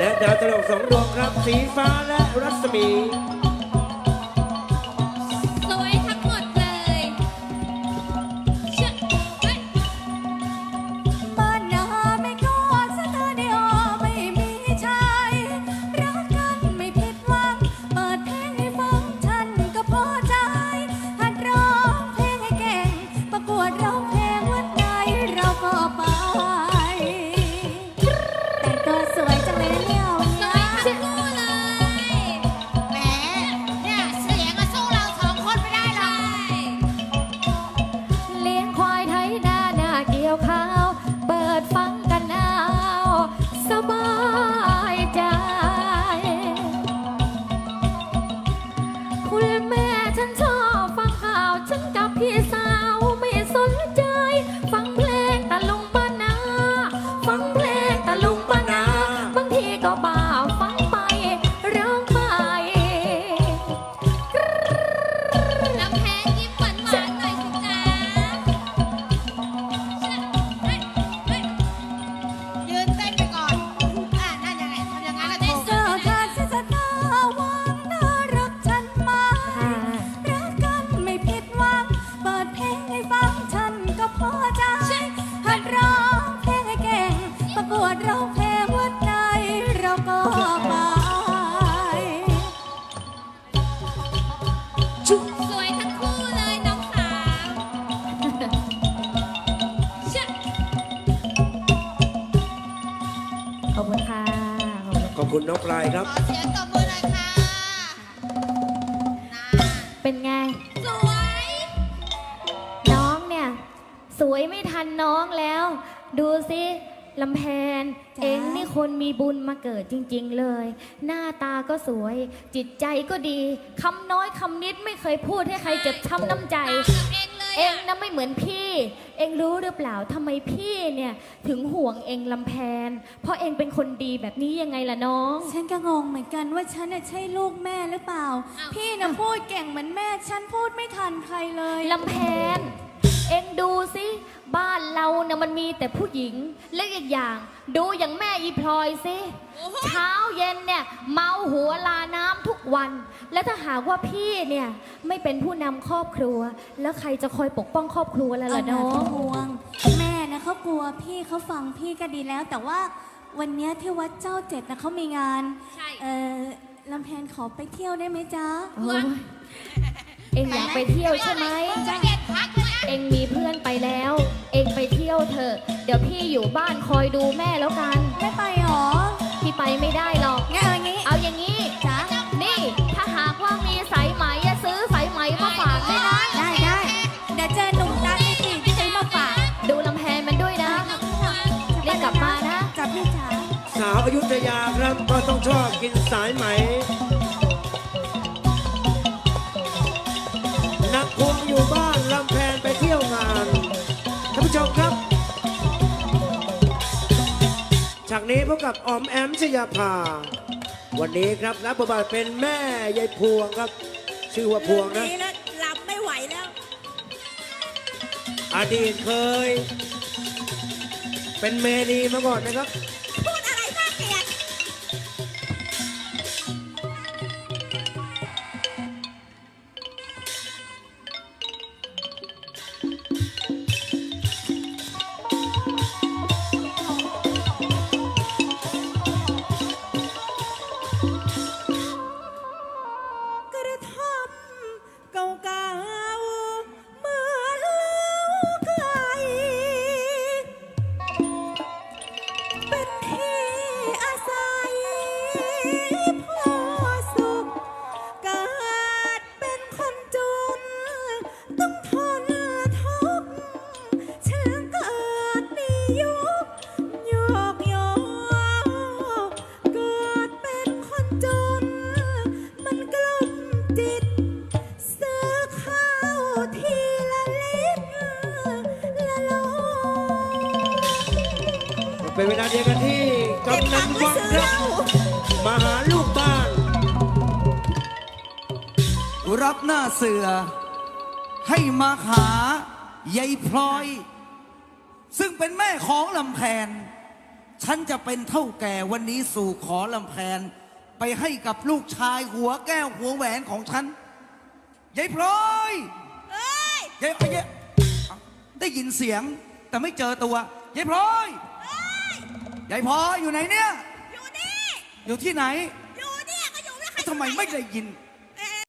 และดาวตลกสองดวงครับ สีฟ้าและรัศมี อบคุณค่ะขอบคุณขอบคุณน้องปลายครับ ขอเสียงตบมือหน่อยค่ะนะเป็นไง สวย น้องเนี่ย สวยไม่ทันน้องแล้ว ดูสิลำแพนเองนี่คนมีบุญมาเกิดจริง ๆเลย หน้าตาก็สวย จิตใจก็ดีคำน้อยคำนิดไม่เคยพูดให้ใครเจ็บช้ำน้ำใจกับเองเล ยเองอะนะไม่เหมือนพี่ เองรู้หรือเปล่าทำไมพี่เนี่ยถึงห่วงเองลำแพน เพราะเองเป็นคนดีแบบนี้ยังไงล่ะน้อง ฉันก็งงเหมือนกันว่าฉันน่ะใช่ลูกแม่หรือเปล่าพี่น่ะพูดเก่งเหมือนแม่ ฉันพูดไม่ทันใครเลย ลำแพน เองดูสิ บ้านเราเนี่ยมันมีแต่ผู้หญิง และอีกอย่าง ดูอย่างแม่อีพลอยสิโอ้โหเช้าเย็นเนี่ย เมาหัวลาน้ำทุกวัน และถ้าหากว่าพี่เนี่ย ไม่เป็นผู้นำครอบครัว แล้วใครจะคอยปกป้องครอบครัวล่ะเอาล่ะหน่น้อองเป็นห่วง แม่นะเขากลัวพี่เขาฟังพี่ก็ดีแล้ว แต่ว่าวันเนี้ยที่วัดเจ้าเจ็ดนะเขามีงานใช่ เออลำแพนขอไปเที่ยวได้ไหมจ๊ะ โอ้ยเองอยากไปเที่ยวใช่ไหมจะเด็ดพักเลยนะ เองมีเพื่อนไปแล้ว เถอะเดี๋ยวพี่อยู่บ้านคอยดูแม่แล้วกัน ไม่ไปหรอพี่ไปไม่ได้หรอก งั้นเอาอย่างงี้เอาอย่างนี้จ๊ะนี่ถ้าหากว่ามีสายไหมอะซื้อสายไหมมาฝากด้วยนะ ได้ได้เดี๋ยวเจอหนุ่มตาไอ้สิซื้อมาฝากดูลำแพนมันด้วยนะ เรียกกลับมานะจ๊ะพี่จ๋าสาวอยุธยาครับก็ต้องชอบกินสายไหม นักคุมอยู่บ้านลำแพนไป ฉากนี้พบกับออมแอมชยาภา วันนี้ครับรับบทบาทเป็นแม่ยายพวงครับ ชื่อว่าพวงนะ นี่นะหลับไม่ไหวแล้ว อดีตเคย เป็นเมนีมาก่อนนะครับ เป็นเวลาเดียวกันที่กำนันวังครับมาหาลูกบ้าน รับหน้าเสือ ให้มาหายายพลอย ซึ่งเป็นแม่ของลำแพน ฉันจะเป็นเท่าแก่วันนี้สู่ขอลำแพน ไปให้กับลูกชายหัวแก้วหัวแหวนของฉันยายพลอยยายเอ้ยได้ยินเสียงแต่ไม่เจอตัวยายพลอยยายพลอยอยู่ไหนเนี่ย อยู่นี่ อยู่ที่ไหน อยู่เนี่ยก็อยู่ไม่ใครทำไมไม่ได้ยิน